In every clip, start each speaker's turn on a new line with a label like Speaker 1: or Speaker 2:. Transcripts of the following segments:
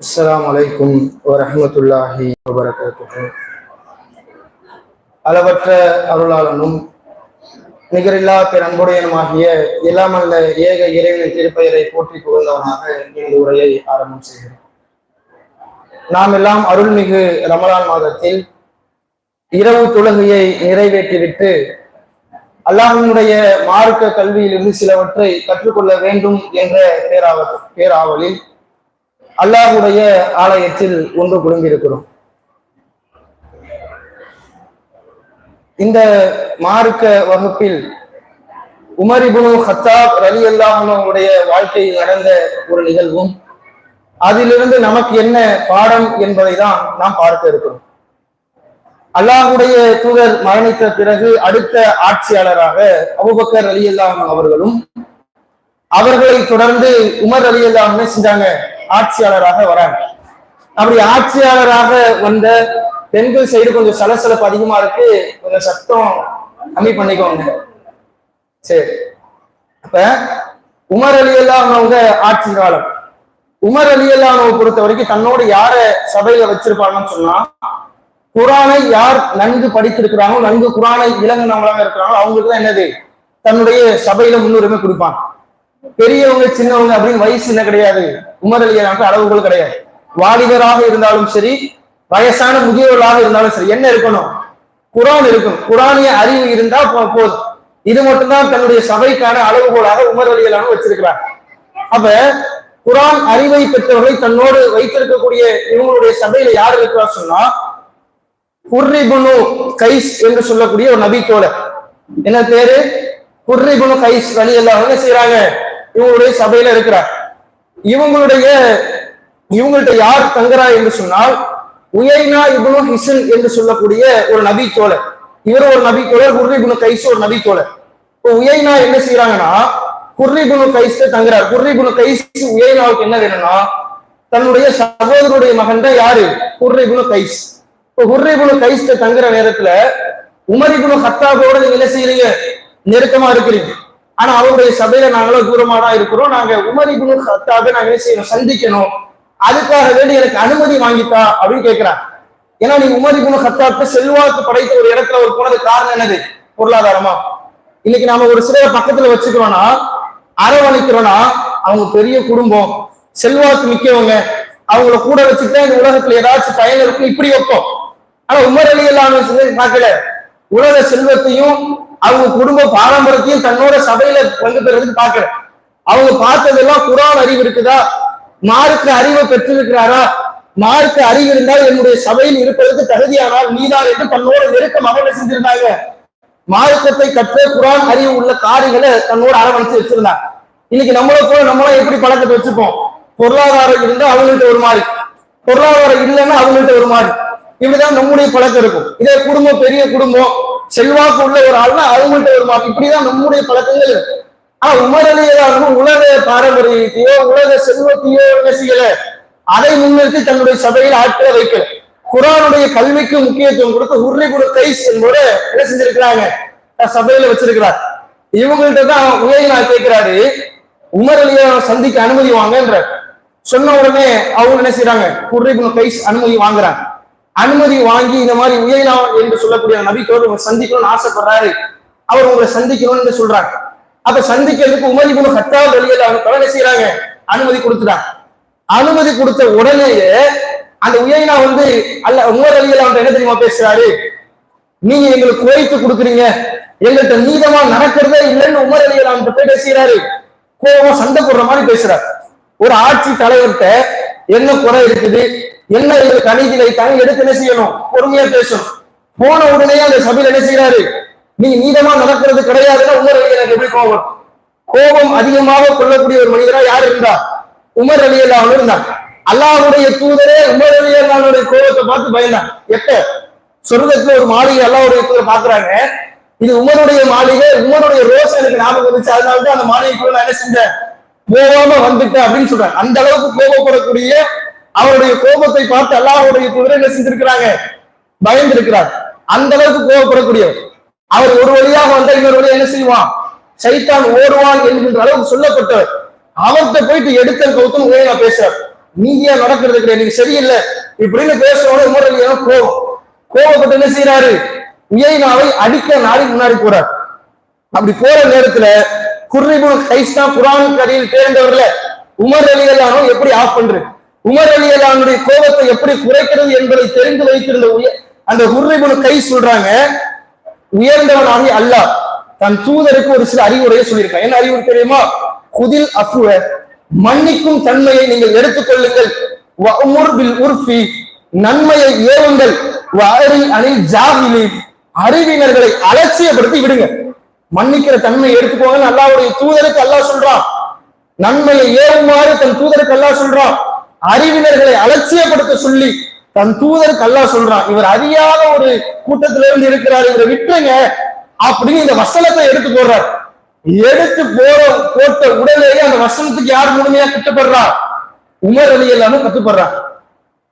Speaker 1: السلام عليكم ورحمة الله وبركاته. அளவற்ற அருளாளனும் நிகரில்லா பிறன்புடையனுமாகிய இல்லாமல்ல ஏக இறைவனின் திருப்பெயரை போற்றி புகழ்ந்தவனாக இந்த உரையை ஆரம்பம் செய்கிறேன். நாம் எல்லாம் அருள்மிகு ரமலான் மாதத்தில் இரவு தொழுகையை நிறைவேற்றிவிட்டு அல்லாஹினுடைய மார்க்க கல்வியிலிருந்து சிலவற்றை கற்றுக்கொள்ள வேண்டும் என்ற பேராவ பேராவலில் அல்லாஹுடைய ஆலயத்தில் ஒன்று குழுங்கியிருக்கிறோம் இந்த மார்க்க வகுப்பில் உமரிபுனு ஹத்தாப் ரலி அல்லாஹனுடைய வாழ்க்கையில் நடந்த ஒரு நிகழ்வும் அதிலிருந்து நமக்கு என்ன பாடம் என்பதை தான் நாம் பார்க்க இருக்கிறோம். அல்லாஹுடைய தூதர் மரணித்த பிறகு அடுத்த ஆட்சியாளராக அபுபக்கர் அலி அல்லாம் அவர்களும் அவர்களை தொடர்ந்து உமர் அலி அல்லாமே செஞ்சாங்க. ஆட்சியாளராக வராங்க. அப்படி ஆட்சியாளராக வந்த பெண்கள் சைடு கொஞ்சம் சலசலப்பு அதிகமா இருக்கு. கொஞ்சம் சத்தம் கம்மி பண்ணிக்கோங்க. சரி. அப்ப உமர் அலி அல்லாஹ் ஆட்சி காலம். உமர் அலி அல்லாமவை பொறுத்த வரைக்கும் தன்னோட யார சபையில வச்சிருப்பாங்கன்னு சொன்னா குரானை யார் நன்கு படித்திருக்கிறாங்களோ நன்கு குரானை இளங்கினவங்களாக இருக்கிறாங்களோ அவங்களுக்கு தான் என்னது? தன்னுடைய சபையில முன்னுரிமை கொடுப்பான் பெரியவங்க சின்னவங்க அப்படின்னு வயசு என்ன கிடையாது. உமர் அலியலாக்கு அளவுகள் கிடையாது. வாலிபராக இருந்தாலும் சரி வயசான முதியோர்களாக இருந்தாலும் சரி என்ன இருக்கணும்? குரான் இருக்கும். குரானிய அறிவு இருந்தா போதும். இது மட்டும்தான் தன்னுடைய சபைக்கான அளவுகோலாக உமர் அலியலான வச்சிருக்கிறார். அப்ப குரான் அறிவை பெற்றவர்களை தன்னோடு வைத்திருக்கக்கூடிய இவங்களுடைய சபையில யார் இருக்கிறார் சொன்னா குர்ரிபுனு கைஸ் என்று சொல்லக்கூடிய ஒரு நபி என்ன பேரு? குர்ரிபுனு கைஸ் வழி எல்லாம் என்ன செய்யறாங்க இவங்களுடைய சபையில இருக்கிறார். இவங்களுடைய இவங்கள்ட்ட யார் தங்குறா என்று சொன்னால் உயைனா இபுனு ஹிசன் என்று சொல்லக்கூடிய ஒரு நபி தோழர். இவர் ஒரு நபி தோழர் குர்ரிபுனு கைஸ் ஒரு நபி தோழர். இப்போ உயைனா என்ன செய்யறாங்கன்னா குர்ரிபுனு கைஸ் தங்குறார். குர்ரிபுனு கைஸ் உயைனாவுக்கு என்ன வேணும்னா தன்னுடைய சகோதரருடைய மகன் தான் யாரு குர்ரிபுனு கைஸ். இப்போ கைஸ்ட தங்குற நேரத்துல உமரிபுல ஹத்தாபோட நீங்க என்ன செய்யறீங்க நெருக்கமா இருக்கிறீங்க. ஆனா அவருடைய சபையில நாங்களும் தூரமா தான் இருக்கிறோம். நாங்க உமரிபுல ஹத்தாபை நாங்க என்ன செய்யணும்? சந்திக்கணும். அதுக்காக வேண்டி எனக்கு அனுமதி வாங்கித்தா அப்படின்னு கேட்கிறாங்க ஏன்னா நீ உமரிபுல ஹத்தாப்க்கு செல்வாக்கு படைத்த ஒரு இடத்துல ஒரு போனது காரணம் என்னது? பொருளாதாரமா? இன்னைக்கு நாம ஒரு சிலைய பக்கத்துல வச்சுக்கிறோம்னா அரவணைக்கிறோம்னா அவங்க பெரிய குடும்பம் செல்வாக்கு மிக்கவங்க அவங்கள கூட வச்சுக்கிட்டா இந்த உலகத்துல ஏதாச்சும் பயன் இருக்கும் இப்படி வைப்போம். ஆனா உமர் அலி எல்லாம் பார்க்கல உலக செல்வத்தையும் அவங்க குடும்ப பாரம்பரியத்தையும் தன்னோட சபையில பங்கு பெறதுக்கு பார்க்கல. அவங்க பார்த்ததெல்லாம் குரான் அறிவு இருக்குதா? மார்க்க அறிவை பெற்றிருக்கிறாரா? மார்க்க அறிவு இருந்தால் என்னுடைய சபையில் இருப்பதற்கு தகுதியானால் நீதான் என்று தன்னோட நெருக்கமாக செஞ்சிருந்தாங்க. மார்க்கத்தை கற்ற குரான் அறிவு உள்ள காரியங்களை தன்னோட அரவணைச்சு வச்சிருந்தாங்க. இன்னைக்கு நம்மளை கூட நம்மளும் எப்படி பழக்கத்தை வச்சுப்போம்? பொருளாதாரம் இருந்தா அவங்கள்ட்ட ஒரு மாதிரி. பொருளாதாரம் இல்லைன்னா அவங்கள்ட்ட ஒரு மாதிரி. இப்படிதான் நம்முடைய பழக்கம் இருக்கும். இதே குடும்பம் பெரிய குடும்பம் செல்வாக்கு உள்ள ஒரு ஆள்னா அவங்கள்ட்ட ஒரு மாதிரி இப்படிதான் நம்முடைய பழக்கங்கள் ஆனா உமரலியாகவும் உலக பாரம்பரியத்தையோ உலக செல்வத்தையோ நெசிக்கல. அதை முன்னிறுத்தி தன்னுடைய சபையில் ஆட்களை வைக்கல. குரானுடைய கல்விக்கு முக்கியத்துவம் கொடுத்து உருளை குரு கைஸ் என்போட என்ன செஞ்சிருக்கிறாங்க? சபையில வச்சிருக்கிறார். இவங்கள்ட்ட தான் உலகை நான் கேட்கிறாரு. உமர் சந்திக்க அனுமதி வாங்கன்ற சொன்ன உடனே அவங்க என்ன செய்யறாங்க குர்ரிபுன் கைஸ் அனுமதி வாங்குறாங்க. அனுமதி வாங்கி இந்த மாதிரி உயர்னா என்று சொல்லக்கூடிய நபிக்கோடு உங்களை சந்திக்கணும்னு ஆசைப்படுறாரு. அவர் உங்களை சந்திக்கணும்னு சொல்றாங்க. அப்ப சந்திக்கிறதுக்கு உமரிபுன் ஹத்தா வெளியில அவங்க தலைமை செய்யறாங்க அனுமதி கொடுத்துட்டாங்க. அனுமதி கொடுத்த உடனேயே அந்த உயர்னா வந்து அல்ல உமர் அலியில் அவன் என்ன தெரியுமா பேசுறாரு? நீங்க எங்களுக்கு கோரித்து கொடுக்குறீங்க. எங்கள்கிட்ட நீதமா நடக்கிறதே இல்லைன்னு உமர் அலியில் அவன் போய் பேசுகிறாரு கோபமா சண்டை போடுற மாதிரி பேசுறாரு. ஒரு ஆட்சி தலைவர்கிட்ட என்ன குறை இருக்குது? என்ன எங்களுக்கு அநீதி வைத்தாங்க எடுத்து என்ன செய்யணும்? பொறுமையா பேசணும். போன உடனே அந்த சபையில என்ன செய்யறாரு நீ நீதமா நடக்கிறது கிடையாதுன்னா உமர் அலி எனக்கு எப்படி கோபம்? கோபம் அதிகமாக கொள்ளக்கூடிய ஒரு மனிதரா யார் இருந்தா? உமர் அலி அல்லாஹ் இருந்தார் அல்லாவுடைய தூதரே உமர் அலி அல்லாவுடைய கோபத்தை பார்த்து பயந்தான். எப்ப? சொர்க்கத்துல ஒரு மாளிகை அல்லாவுடைய தூதர் பாக்குறாங்க இது உமருடைய மாளிகை உமருடைய ரோஸ் எனக்கு ஞாபகம் வந்துச்சு. அதனாலதான் அந்த மாளிகைக்குள்ள நான் என்ன செஞ்சேன்? போகாம வந்துட்டேன் அப்படின்னு சொல்றாங்க. அந்த அளவுக்கு கோபப்படக்கூடிய அவருடைய கோபத்தை பார்த்து அல்லாஹுடைய குதிரை என்ன செஞ்சிருக்கிறாங்க? பயந்திருக்கிறார். அந்த அளவுக்கு கோபப்படக்கூடியவர். அவர் ஒரு வழியாக வந்தா இன்னொரு வழியா என்ன செய்வான்? சைத்தான் ஓடுவான் என்கின்ற அளவுக்கு சொல்லப்பட்டவர். அவர்கிட்ட போயிட்டு எடுத்த கௌத்தம் உதயனா பேசுறார் நீங்க நடக்கிறது கிடையாது? நீங்க சரியில்லை. இப்படின்னு பேசுறவங்க உமர் அலி கோபப்பட்டு என்ன செய்யறாரு உயைனாவை அடிக்க நாடி முன்னாடி போறார். அப்படி போற நேரத்துல குர்ரிபு கைஸ்னா குரான் கதையில் தேர்ந்தவர்ல உமர் அலி அல்லானும் எப்படி ஆஃப் பண்றது? உமர் அலி கோபத்தை எப்படி குறைக்கிறது என்பதை தெரிந்து வைத்திருந்த அந்த குர்ரிபுல் கை சொல்றாங்க உயர்ந்தவனாகி அல்லாஹ் தன் தூதருக்கு ஒரு சில அறிவுரையை சொல்லியிருக்கான். என்ன அறிவுரை தெரியுமா? குதில் அஃபுவ மன்னிக்கும் தன்மையை நீங்கள் எடுத்துக்கொள்ளுங்கள். வஅமுர் உர்ஃபி நன்மையை ஏவுங்கள். வஅரி அனில் ஜாஹிலி அறிவினர்களை அலட்சியப்படுத்தி விடுங்க. மன்னிக்கிற தன்மையை எடுத்துக்கோங்க. அல்லாவுடைய தூதருக்கு அல்லாஹ் சொல்றான். நன்மையை ஏவுமாறு தன் தூதருக்கு அல்லாஹ் சொல்றான். அறிவினர்களை அலட்சியப்படுத்த சொல்லி தன் தூதருக்கு அல்லாஹ் சொல்றான் இவர் அறியாத ஒரு கூட்டத்தில இருந்து இருக்கிறார் இவரை விட்டுருங்க அப்படின்னு இந்த வசனத்தை எடுத்து போடுறார் எடுத்து போற போட்ட உடலேயே அந்த வசனத்துக்கு யார் முழுமையா கட்டுப்படுறா? உமர் அலி எல்லாமே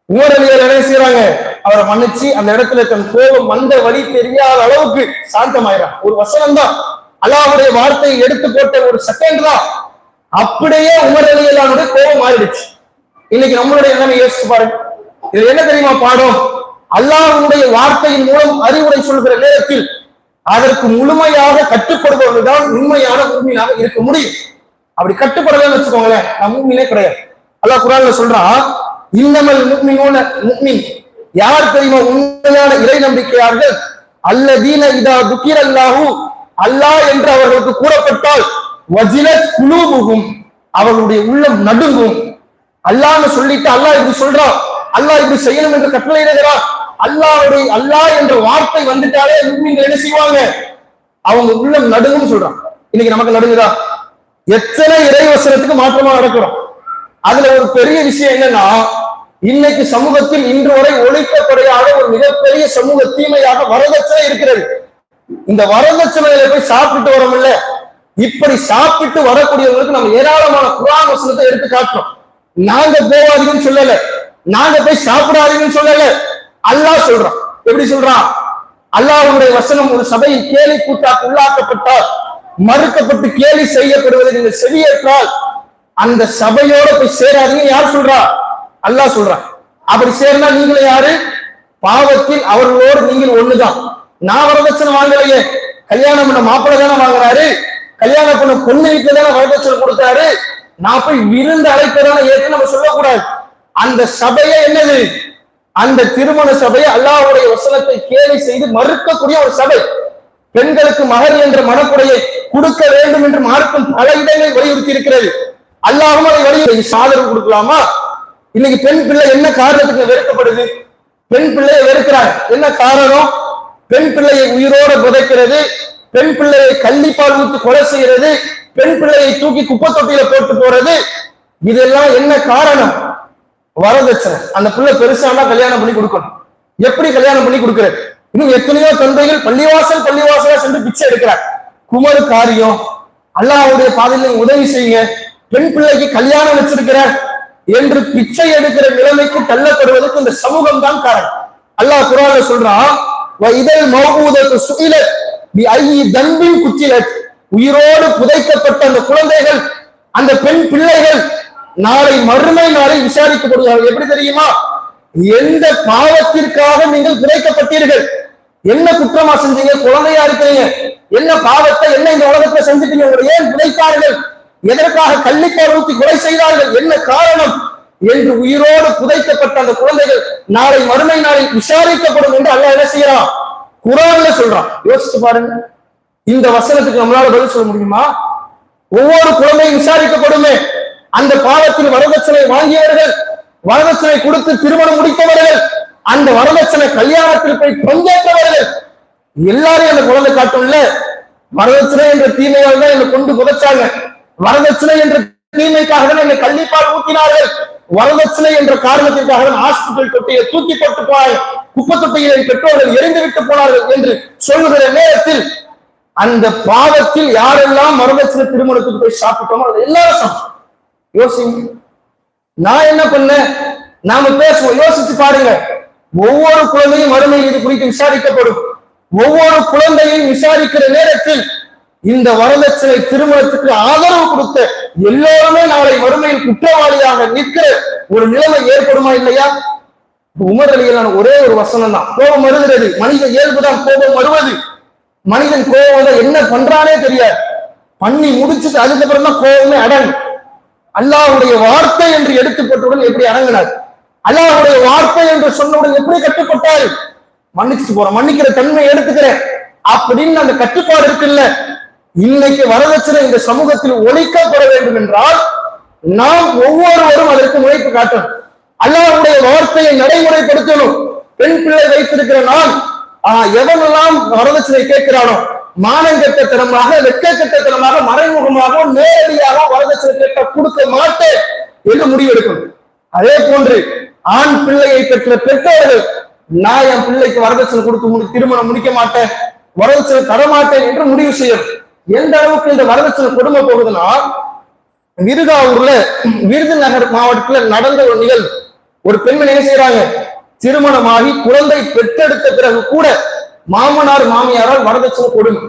Speaker 1: உமர் அலி என்ன செய்யறாங்க அவரை மன்னிச்சு அந்த இடத்துல தன் கோபம் மந்த வழி தெரியாத அளவுக்கு சாந்தமாயிறான். ஒரு வசனம் தான் அல்லாஹ்வுடைய வார்த்தையை எடுத்து போட்ட ஒரு செகண்ட் தான். அப்படியே உமர் அலி அல்லாவுடைய கோபம் மாறிடுச்சு. இன்னைக்கு நம்மளுடைய நிலைமை யோசிச்சு பாருங்க. இதுல என்ன தெரியுமா பாடம்? அல்லாஹனுடைய வார்த்தையின் மூலம் அறிவுரை சொல்கிற நேரத்தில் அதற்கு முழுமையாக கட்டுப்படுபவர்கள் உண்மையான உண்மையாக இருக்க முடியும். அப்படி கட்டுப்படலன்னு வச்சுக்கோங்களேன் நான் மூமினே கிடையாது. அல்லாஹ் குரான்ல சொல்றான் இன்னமல் முக்மினோன முக்மின். யார் தெரியுமா உண்மையான இறை நம்பிக்கையார்கள் அல்லதீன இதா துக்கீர் அல்லாஹு அல்லாஹ் என்று அவர்களுக்கு கூறப்பட்டால் வஜில குழுவுகும் அவர்களுடைய உள்ளம் நடுங்கும். அல்லாஹ்னு சொல்லிட்டு அல்லாஹ் இப்படி சொல்றான் அல்லாஹ் இப்படி செய்யணும் என்று கட்டளையிடுகிறான் அல்லாஹ்வுடைய அல்லாஹ் என்ற வார்த்தை வந்துட்டாலே முக்மீன்கள் என்ன செய்வாங்க? அவங்க உள்ள நடுங்கும்னு சொல்றான் இன்னைக்கு நமக்கு நடுங்குதா? எத்தனை இறைவசனத்துக்கு மாற்றமா நடக்கிறோம்? அதுல ஒரு பெரிய விஷயம் என்னன்னா இன்னைக்கு சமூகத்தில் இன்று வரை ஒழிக்கப்படையாத ஒரு மிகப்பெரிய சமூக தீமையாக வரதட்சணை இருக்கிறது. இந்த வரதட்சணையில போய் சாப்பிட்டு வரோம்ல. இப்படி சாப்பிட்டு வரக்கூடியவங்களுக்கு நம்ம ஏராளமான குரான் வசனத்தை எடுத்து காட்டுறோம். நாங்க போவாதீங்கன்னு சொல்லல. நாங்க போய் சாப்பிடாதீங்கன்னு சொல்லல. அல்லாஹ் சொல்றான். எப்படி சொல்றான்? அல்லாஹ்வுடைய வசனம் ஒரு சபையில் கேலி கூட்டாக்கு உள்ளாக்கப்பட்டால் மறுக்கப்பட்டு கேலி செய்யப்படுவதை நீங்கள் செவியேற்றால் அந்த சபையோட போய் சேராதீங்க. யார் சொல்றா? அல்லாஹ் சொல்றான். அப்படி சேர்ந்தா நீங்களும் யாரு? பாவத்தில் அவர்களோடு நீங்கள் ஒண்ணுதான். நான் வரதட்சணை வாங்கலையே. கல்யாணம் பண்ண மாப்பிள்ளை தானே வாங்குறாரு. கல்யாணம் பண்ண பொண்ணு வீட்டுல தானே வரதட்சணை கொடுத்தாரு. நான் போய் விருந்து அழைப்பதான ஏற்று நம்ம சொல்லக்கூடாது. அந்த சபையே என்னது? அந்த திருமண சபையை அல்லாவுடைய வசனத்தை கேலி செய்து மறுக்கக்கூடிய ஒரு சபை. பெண்களுக்கு மகர் என்ற மனக்குறையை கொடுக்க வேண்டும் என்று மார்க்கும் பல இடங்களை வலியுறுத்தி இருக்கிறது அல்லாவும் அதை வலியுறுத்தி ஆதரவு கொடுக்கலாமா? இன்னைக்கு பெண் பிள்ளை என்ன காரணத்துக்கு வெறுக்கப்படுது? பெண் பிள்ளையை வெறுக்கிறாங்க. என்ன காரணம்? பெண் பிள்ளையை உயிரோட புதைக்கிறது. பெண் பிள்ளையை கள்ளிப்பால் ஊத்து கொலை செய்யறது பெண் பிள்ளையை தூக்கி குப்பை தொட்டியில போட்டு போறது இதெல்லாம் என்ன காரணம்? வரதட்சணை. அந்த பிள்ளை பெருசானா கல்யாணம் பண்ணி கொடுக்கணும். எப்படி கல்யாணம் பண்ணி கொடுக்கிறது? இன்னும் எத்தனையோ தந்தைகள் பள்ளிவாசல் பள்ளிவாசலா சென்று பிச்சை எடுக்கிறார். குமரு காரியம். அல்லாவுடைய பாதையில உதவி செய்யுங்க. பெண் பிள்ளைக்கு கல்யாணம் வச்சிருக்கிற என்று பிச்சை எடுக்கிற நிலைமைக்கு தள்ளப்படுவதற்கு இந்த சமூகம் தான் காரணம். அல்லாஹ் குரான சொல்றான் "வ இதழ் மௌபூதத்து சுயிலத் ஐ தன்பின் குத்திலத் உயிரோடு புதைக்கப்பட்ட அந்த குழந்தைகள் அந்த பெண் பிள்ளைகள் நாளை மறுமை நாளில் விசாரிக்கப்படுவார்கள் எப்படி தெரியுமா? எந்த பாவத்திற்காக நீங்கள் புதைக்கப்பட்டீர்கள்? என்ன குற்றமா செஞ்சீங்க? குழந்தையா இருக்கிறீங்க. என்ன பாவத்தை என்ன இந்த உலகத்துல செஞ்சுட்டீங்க? உங்களை ஏன் புதைத்தார்கள்? எதற்காக கள்ளிப்பால் ஊற்றி கொலை செய்தார்கள்? என்ன காரணம்? என்று உயிரோடு புதைக்கப்பட்ட அந்த குழந்தைகள் நாளை மறுமை நாளில் விசாரிக்கப்படும் என்று அல்ல என்ன செய்யறான் குரான்ல சொல்றான். யோசிச்சு பாருங்க. இந்த வசனத்துக்கு நம்மளால பதில் சொல்ல முடியுமா? ஒவ்வொரு குழந்தையும் விசாரிக்கப்படுமே. அந்த பாவத்தில் வரதட்சணை வாங்கியவர்கள் வரதட்சணை கொடுத்து திருமணம் முடித்தவர்கள் அந்த வரதட்சணை கல்யாணத்தில் போய் பங்கேற்றவர்கள். எல்லாரையும் அந்த குழந்தை காட்டும்ல வரதட்சணை என்ற தீமையால் தான் என்னை கொண்டு புதைச்சாங்க. வரதட்சணை என்ற தீமைக்காக தான் என்னை கள்ளிப்பால் ஊட்டினார்கள். வரதட்சணை என்ற காரணத்திற்காக தான் ஹாஸ்பிட்டல் தொட்டியை தூக்கி போட்டு போனார்கள். குப்பை தொட்டியை பெற்றோர்கள் எரிந்து விட்டு போனார்கள் என்று சொல்லுகிற நேரத்தில் அந்த பாவத்தில் யாரெல்லாம் வரதட்சணை திருமணத்துக்கு போய் சாப்பிட்டோமோ அது எல்லாரும் சாப்பிட்டோம். யோசிங்க. நான் என்ன பண்ணேன்? நாம பேசுவோம். யோசிச்சு பாருங்க. ஒவ்வொரு குழந்தையும் மறுமையில் இது குறித்து விசாரிக்கப்படும். ஒவ்வொரு குழந்தையும் விசாரிக்கிற நேரத்தில் இந்த வரதட்சணை திருமணத்துக்கு ஆதரவு கொடுத்த எல்லோருமே நாளை வறுமையில் குற்றவாளியாக நிற்கிற ஒரு நிலைமை ஏற்படுமா இல்லையா? உமர் அலிகளான ஒரே ஒரு வசனம் தான் கோபம் வருகிறது. மனித இயல்புதான் கோபம் வருவது. மனிதன் கோபம் வந்தா என்ன பண்றானே தெரியாது. பண்ணி முடிச்சுட்டு அதுக்கப்புறம் தான் கோபமே அடங்கும். அல்லாஹுடைய வார்த்தை என்று எடுத்துப்பட்டவுடன் எப்படி அடங்கினார்? அல்லாஹுடைய வார்த்தை என்று சொன்னவுடன் எப்படி கட்டுப்பட்டார்? மன்னிச்சுட்டு போறேன் மன்னிக்கிற தன்மை எடுத்துக்கிறேன். அப்படின்னு அந்த கட்டுப்பாடு இருக்குல்ல. இன்னைக்கு வரதட்சணை இந்த சமூகத்தில் ஒழிக்கப்பட வேண்டும் என்றால் நாம் ஒவ்வொருவரும் அதற்கு முனைப்பு காட்டணும். அல்லாஹுடைய வார்த்தையை நடைமுறைப்படுத்தணும். பெண் பிள்ளை வைத்திருக்கிற நான் ஆஹ் எவனெல்லாம் வரதட்சணை கேட்கிறானோ மானங்கெட்டத்தனமாக வெட்கக்கெட்டத்தனமாக மறைமுகமாக நேரடியாக வரதட்சணை கேட்க கொடுக்க மாட்டேன் என்று முடிவெடுக்கணும். அதே போன்று ஆண் பிள்ளையை பெற்ற பெற்றோர்கள் நான் என் பிள்ளைக்கு வரதட்சணை கொடுத்து திருமணம் முடிக்க மாட்டேன் வரதட்சணை தரமாட்டேன் என்று முடிவு செய்யும் எந்த அளவுக்கு இந்த வரதட்சணை கொடுமை போகுதுன்னா விருதாவூர்ல விருதுநகர் மாவட்டத்துல நடந்த ஒரு நிகழ்வு. ஒரு பெண்மணி என்ன செய்யறாங்க திருமணமாகி குழந்தை பெற்றெடுத்த பிறகு கூட மாமனார் மாமியாரால் வரதட்சணை கொடுமை.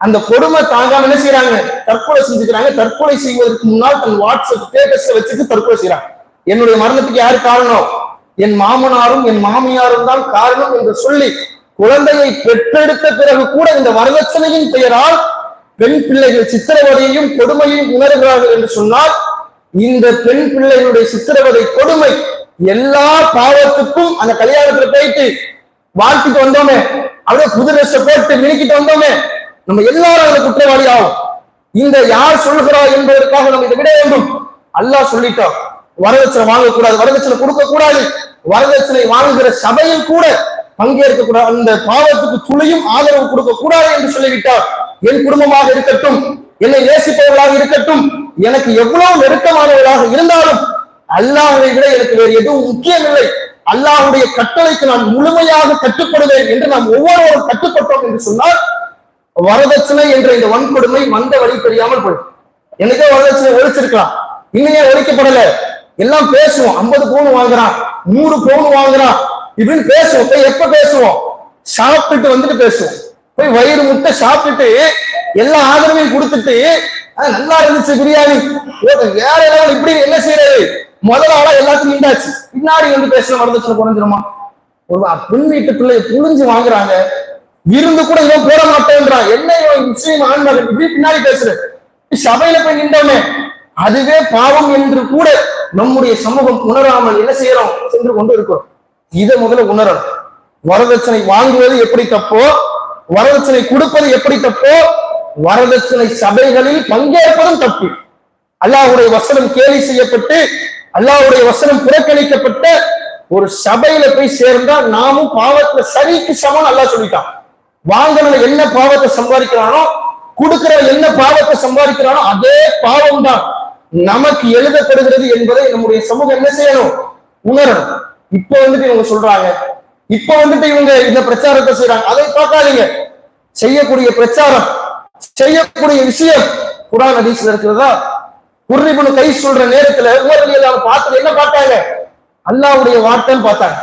Speaker 1: அந்த கொடுமை தாங்காம என்ன செய்யறாங்க தற்கொலை செஞ்சுக்கிறாங்க. தற்கொலை செய்வதற்கு முன்னால் தன் வாட்ஸ்அப் ஸ்டேட்டஸ் வச்சுட்டு தற்கொலை செய்யறாங்க என்னுடைய மரணத்துக்கு யாரு காரணம்? என் மாமனாரும் என் மாமியாரும் தான் காரணம் என்று சொல்லி குழந்தையை பெற்றெடுத்த பிறகு கூட இந்த வரதட்சணையின் பெயரால் பெண் பிள்ளைகள் சித்திரவதையையும் கொடுமையையும் உணர்கிறார்கள் என்று சொன்னால் இந்த பெண் பிள்ளைகளுடைய சித்திரவதை கொடுமை எல்லா பாவத்துக்கும் அந்த கல்யாணத்துல போயிட்டு வாழ்த்திட்டு வந்தோமே அப்படியே புது ட்ரெஸ் போட்டு மினுக்கிட்டு வந்தோமே நம்ம எல்லாரும் அதுல குற்றவாளி ஆகும் இந்த யார் சொல்கிறா என்பதற்காக நம்ம இதை விட வேண்டும். அல்லாஹ் சொல்லிட்டோம் வரதட்சணை வாங்கக்கூடாது வரதட்சணை கொடுக்க கூடாது வரதட்சணை வாங்குகிற சபையில் கூட பங்கேற்க கூடாது அந்த பாவத்துக்கு துளியும் ஆதரவு கொடுக்க கூடாது என்று சொல்லிவிட்டார். என் குடும்பமாக இருக்கட்டும் என்னை நேசிப்பவர்களாக இருக்கட்டும் எனக்கு எவ்வளவு நெருக்கமானவர்களாக இருந்தாலும் அல்லாஹ்வை விட எனக்கு வேறு எதுவும் முக்கியமில்லை. அல்லாஹ்வுடைய கட்டளைக்கு நான் முழுமையாக கட்டுப்படுவேன் என்று நாம் ஒவ்வொருவரும் கட்டுப்பட்டோம் என்று சொன்னால் வரதட்சணை என்ற இந்த வன்கொடுமை வந்த வழி தெரியாமல் போயிடும். எனக்கே வரதட்சணை ஒழிச்சிருக்கலாம். இன்னையே ஒழிக்கப்படல. எல்லாம் பேசுவோம். ஐம்பது பவுன் வாங்குறான். நூறு பவுன் வாங்குறான். இப்படின்னு பேசுவோம். போய் எப்ப பேசுவோம்? சாப்பிட்டுட்டு வந்துட்டு பேசுவோம். போய் வயிறு முட்டை சாப்பிட்டுட்டு எல்லா ஆதரவையும் கொடுத்துட்டு ஆனா நல்லா இருந்துச்சு பிரியாணி. வேற லெவல் இப்படி என்ன செய்யறது முதல்ல ஆளா எல்லாத்தையும் நின்றாச்சு. பின்னாடி வந்து பேசுற வரதட்சணை குறைஞ்சிருமா ஒரு பெண் வீட்டு பிள்ளைய புழிஞ்சு வாங்குறாங்க. விருந்து கூட இவன் போட மாட்டேன்றான். என்ன இவன் முஸ்லீம் ஆண்மகன்? இப்படி பின்னாடி பேசுறேன் சபையில போய் நின்றோமே. அதுவே பாவம் என்று கூட நம்முடைய சமூகம் உணராமல் என்ன செய்யறோம்? சென்று கொண்டு இருக்கிறோம். இதை முதல்ல உணரணும். வரதட்சணை வாங்குவது எப்படி தப்போ வரதட்சணை கொடுப்பது எப்படி தப்போ வரதட்சணை சபைகளில் பங்கேற்பதும் தப்பு. அல்லாஹ்வுடைய வசனம் கேலி செய்யப்பட்டு அல்லாஹ்வுடைய வசனம் புறக்கணிக்கப்பட்ட ஒரு சபையில போய் சேர்ந்தா நாமும் பாவத்துல சரிக்கு சமம் அல்லாஹ் சொல்லிட்டான். வாங்கின என்ன பாவத்தை சம்பாதிக்கிறானோ கொடுக்கிற என்ன பாவத்தை சம்பாதிக்கிறானோ அதே பாவம் தான் நமக்கு எழுதப்படுகிறது என்பதை நம்முடைய சமூகம் என்ன செய்யணும்? உணரணும். இப்ப வந்துட்டு இவங்க சொல்றாங்க. இப்ப வந்துட்டு இவங்க இந்த பிரச்சாரத்தை செய்யறாங்க அதை பார்க்காதீங்க. செய்யக்கூடிய பிரச்சாரம் செய்யக்கூடிய விஷயம் குரான் ஹதீஸ்ல இருக்கிறதா? குர்ரிபுனு கை சொல்ற நேரத்துல உமர் பார்த்து என்ன பார்த்தாங்க? அல்லாவுடைய வார்த்தைன்னு பார்த்தாங்க.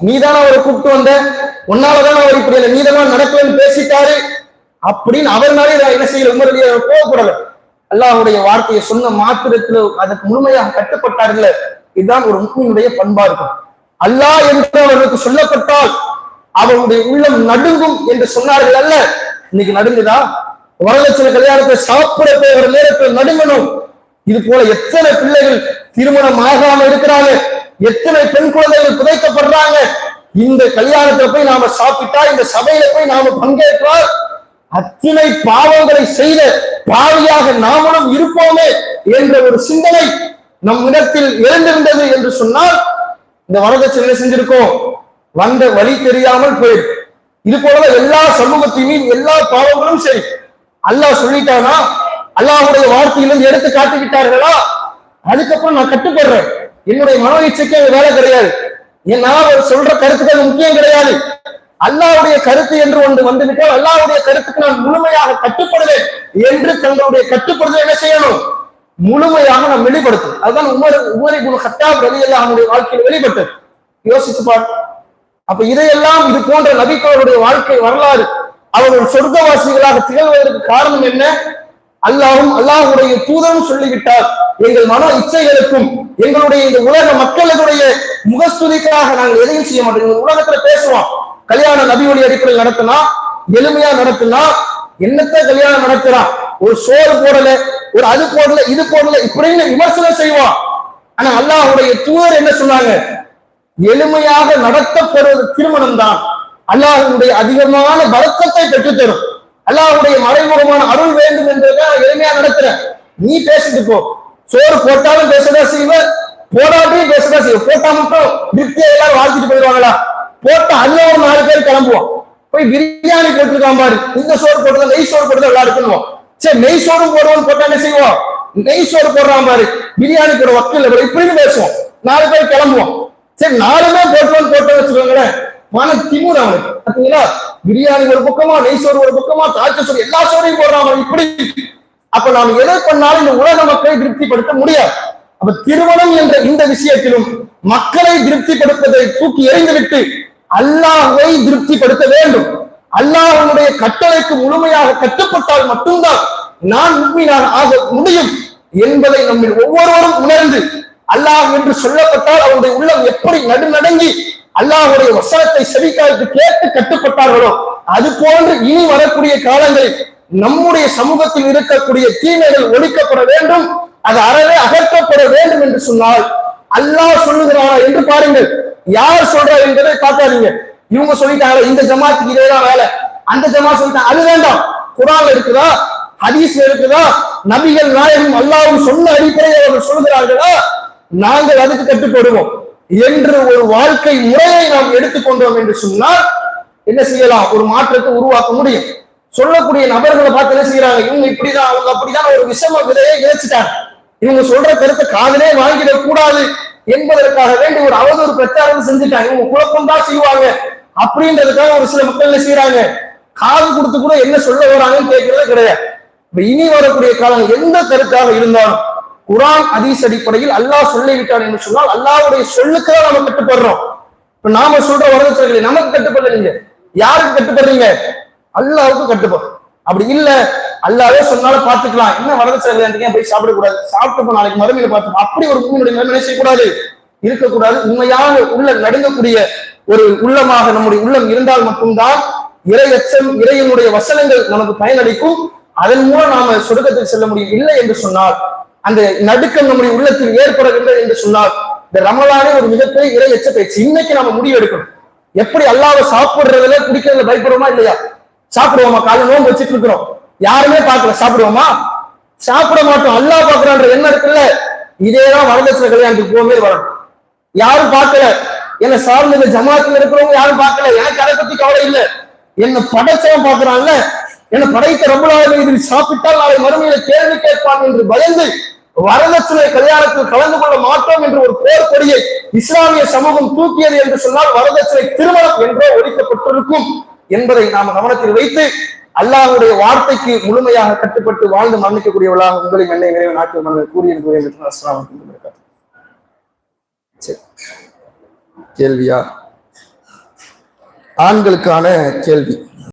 Speaker 1: நீதானே அவரை கூப்பிட்டு வந்த? உன்னாலதான் அவர் இப்படி இல்லை நீதான் நடக்கலன்னு பேசிட்டாரு அப்படின்னு அவர் மேலே நான் என்ன செய்யல? உமர் அலி அவர் கோவப்படல. வார்த்தையை சொன்ன மாத்திரத்துல அதற்கு முழுமையாக கட்டுப்பட்டார்கள். இதுதான் ஒரு முஸ்லிமுடைய பண்பா இருக்கும். அல்லாஹ் என்று அவர்களுக்கு சொல்லப்பட்டால் அவருடைய உள்ளம் நடுங்கும் என்று சொன்னார்கள் அல்ல. இன்னைக்கு நடுங்குதா? வரலட்சணை கல்யாணத்தை சாப்பிட போகிற நேரத்தில் நடுங்கணும். இது போல எத்தனை பிள்ளைகள் திருமணம் ஆகாம இருக்கிறாங்க? எத்தனை பெண் குழந்தைகள் புதைக்கப்படுறாங்க? இந்த கல்யாணத்துல போய் நாம சாப்பிட்டா இந்த சபையில போய் நாம பங்கேற்றால் அத்தனை பாவங்களை செய்த பாவியாக நாமளும் இருப்போமே என்ற ஒரு சிந்தனை நம் இடத்தில் எழுந்திருந்தது என்று சொன்னால் இந்த வரதட்சணை செஞ்சிருக்கோம்? வந்த வழி தெரியாமல் போயிடும். இது போலதான் எல்லா சமூகத்திலையும் எல்லா பாவங்களும் சரி. அல்லாஹ் சொல்லிட்டானா? அல்லாஹ்வுடைய வார்த்தையிலிருந்து எடுத்து காட்டி விட்டார்களா அதுக்கப்புறம் நான் கட்டுப்படுறேன். என்னுடைய மனோ இச்சைக்கு அது வேலை கிடையாது. என் நான் அவர் சொல்ற கருத்துக்கு அது முக்கியம் கிடையாது. அல்லாவுடைய கருத்து என்று ஒன்று வந்துவிட்டால் அல்லாவுடைய கருத்துக்கு நான் முழுமையாக கட்டுப்படுவேன் என்று தங்களுடைய கட்டுப்படுதல் என்ன செய்யணும்? முழுமையாக நாம் வெளிப்படுத்தும் அதுதான் உமர் உமரி குணு ஹத்தாப் ரலி அல்லாஹனுடைய வாழ்க்கையில் வெளிப்பட்டது. யோசிச்சு பாரு. அப்ப இதையெல்லாம் இது போன்ற நபித்தோருடைய வாழ்க்கை வரலாறு அவர்கள் சொர்க்கவாசிகளாக திகழ்வதற்கு காரணம் என்ன? அல்லாஹும் அல்லாஹுடைய தூதரும் சொல்லிவிட்டார் எங்கள் மன இச்சைகளுக்கும் எங்களுடைய இந்த உலக மக்களுடைய முகஸ்துதிக்காக நாங்கள் எதையும் செய்ய மாட்டோம். உலகத்துல பேசுவோம். கல்யாணம் நபியுடைய அடிப்படையில் நடத்தினா எளிமையா நடத்தினா என்னத்த கல்யாணம் நடத்துறான் ஒரு சோறு போடல ஒரு அது போடல இது போடல இப்படின்னு விமர்சனம் செய்வான் ஆனா அல்லாஹுடைய தூதர் என்ன சொன்னாங்க? எளிமையாக நடத்தப்படுவது திருமணம் தான் அல்லாஹனுடைய அதிகமான வழக்கத்தை பெற்றுத்தரும். அல்லாஹுடைய மறைமுகமான அருள் வேண்டும் என்பதுதான் எளிமையா நடத்துற நீ பேசிட்டு போ. சோறு போட்டாலும் பேசதான் செய்வ போடாட்டியும் பேசதான் செய்வ போட்டா மட்டும் திருப்தியா எல்லாரும் வாழ்த்திட்டு போயிடுவாங்களா? போட்டா அல்ல ஒரு நாலு பேர் கிளம்புவோம். போய் பிரியாணி போட்டுருக்கான் பாரு. இந்த சோறு போட்டு நெய் சோறு போட்டு எல்லாரும் பண்ணுவோம் சரி நெய் சோறும் போடுவோம்னு போட்டா என்ன செய்வோம்? நெய் சோறு போடுறான் பாரு. பிரியாணி போட வக்கீல் இப்படின்னு பேசுவோம். நாலு பேர் கிளம்புவோம். சரி நாலுமே போட்டுவோம் போட்டு வச்சுக்கோங்களேன். மன திமுற அவனுக்கு. பாத்தீங்களா? பிரியாணி ஒரு பக்கமா நெய் சோறு ஒரு பக்கமா தாய்ச்ச சோறு எல்லா சோறையும் போடுறான் இப்படி. அப்ப நாம் எதை பண்ணாலும் இந்த உலக மக்களை திருப்திப்படுத்த முடியாது. அப்ப திருமணம் என்ற இந்த விஷயத்திலும் மக்களை திருப்திப்படுத்துவதை தூக்கி எறிந்துவிட்டு அல்லாஹை திருப்திப்படுத்த வேண்டும். அல்லாஹனுடைய கட்டளைக்கு முழுமையாக கட்டுப்பட்டால் மட்டும்தான் நான் உண்மையாக ஆக முடியும் என்பதை நம்மில் ஒவ்வொருவரும் உணர்ந்து அல்லாஹ் என்று சொல்லப்பட்டால் அவருடைய உள்ளம் எப்படி நடுநடங்கி அல்லாஹ்வுடைய வசனத்தை செவிக்காய்த்து கேட்டு கட்டுப்பட்டார்களோ அது போன்று இனி வரக்கூடிய காலங்களில் நம்முடைய சமூகத்தில் இருக்கக்கூடிய தீமைகள் ஒழிக்கப்பட வேண்டும் அது அறவே அகற்றப்பட வேண்டும் என்று சொன்னால் அல்லாஹ் சொல்லுகிறாரா என்று பாருங்கள். யார் சொல்றா என்பதை பார்க்காதீங்க. இவங்க சொல்லிட்டாங்க இந்த ஜமாத்துக்கு இதேதான் வேலை. அந்த ஜமாத் சொல்லிட்டாங்க அது வேண்டாம். குரான்ல இருக்குதா? ஹதீஸ்ல இருக்குதா? நபிகள் நாயகம் அல்லாவும் சொன்ன அடிப்படையில் அவர்கள் சொல்லுகிறார்களா? நாங்கள் அதுக்கு கட்டுப்படுவோம் என்று ஒரு வாழ்க்கை முறையை நாம் எடுத்துக்கொண்டோம் என்று சொன்னால் என்ன செய்யலாம்? ஒரு மாற்றத்தை உருவாக்க முடியும். சொல்லக்கூடிய நபர்களை பார்த்து என்ன செய்யறாங்க? இவங்க இப்படிதான் அவங்க அப்படிதான் ஒரு விஷம விதையை விதைச்சிட்டாங்க. இவங்க சொல்ற கருத்தை காதலே வாங்கிடக் கூடாது என்பதற்காக வேண்டி ஒரு அவதூறு பிரச்சாரம் செஞ்சுட்டாங்க. இவங்க குழப்பம் தான் செய்வாங்க. அப்படின்றதுக்காக ஒரு சில மக்கள் என்ன செய்யறாங்க? காது கொடுத்து கூட என்ன சொல்ல வராங்கன்னு கேட்கறது கிடையாது. இனி வரக்கூடிய காலம் எந்த கருத்தாக இருந்தாலும் குரான் அதீஸ் அடிப்படையில் அல்லாஹ் சொல்லிவிட்டான் என்று சொன்னால் அல்லாஹ்வுடைய சொல்லுக்கு தான் நம்ம கட்டுப்படுறோம். இப்ப நாம சொல்ற வரதட்சணைகளை நமக்கு கட்டுப்படுறீங்க யாருக்கு கட்டுப்படுறீங்க? அல்லாவுக்கு கட்டுப்படும் அப்படி இல்ல அல்லாவே சொன்னாலும் பாத்துக்கலாம் என்ன வரதட்சணை போய் சாப்பிடக்கூடாது? சாப்பிட்டு போ நாளைக்கு மறுமையில பார்த்து அப்படி ஒரு உண்மையுடைய நிலைமை செய்யக்கூடாது? இருக்கக்கூடாது. உண்மையான உள்ள நடுங்கக்கூடிய ஒரு உள்ளமாக நம்முடைய உள்ளம் இருந்தால் மட்டும்தான் இறை அச்சம் இறையனுடைய வசனங்கள் நமக்கு பயனளிக்கும். அதன் மூலம் நாம சொர்க்கத்துக்கு செல்ல முடியும். இல்லை என்று சொன்னால் அந்த நடுக்கம் நம்முடைய உள்ளத்தில் ஏற்படவில்லை என்று சொன்னால் இந்த ரமலானே ஒரு மிகப்பெரிய இறை எச்ச பயிற்சி இன்னைக்கு நம்ம முடிவு எடுக்கணும். எப்படி அல்லாவை சாப்பிடுறதுல குடிக்கிறதுல பயப்படுவோமா இல்லையா? சாப்பிடுவோமா? காலை நோம்பு வச்சுட்டு இருக்கிறோம். யாருமே பார்க்கல. சாப்பிடுவோமா? சாப்பிட மாட்டோம். அல்லாஹ் பாக்குறான்ற எண்ணம் இருக்குல்ல? இதேதான் வரதட்சணை கல்யாணத்துக்கு போகவே வரணும். யாரும் பார்க்கல. என்ன சார்ந்த இந்த ஜமாத்துல இருக்கிறவங்க யாரும் பார்க்கல. எனக்கு அதை பத்தி கவலை இல்லை. என்ன படைச்சவன் பாக்குறான்ல என படைத்த ரம்பலாக இதில் சாப்பிட்டால் நாளை மறுமையில கேள்வி கேட்பான் என்று பயந்து வரதட்சணை கல்யாணத்தில் கலந்து கொள்ள மாட்டோம் என்று ஒரு போர் கொடியை இஸ்லாமிய சமூகம் தூக்கியது என்று சொன்னால் வரதட்சணை திருமணம் என்றே ஒழிக்கப்பட்டிருக்கும் என்பதை நாம் கவனத்தில் வைத்து அல்லாஹுடைய வார்த்தைக்கு முழுமையாக கட்டுப்பட்டு வாழ்ந்து மன்னிக்கக்கூடியவர்களாக உங்களை என்னை நிறைவு நாட்டில் மன்னர் கூறி என்று அஸ்லாம் சரி. கேள்வியா? ஆண்களுக்கான கேள்வி.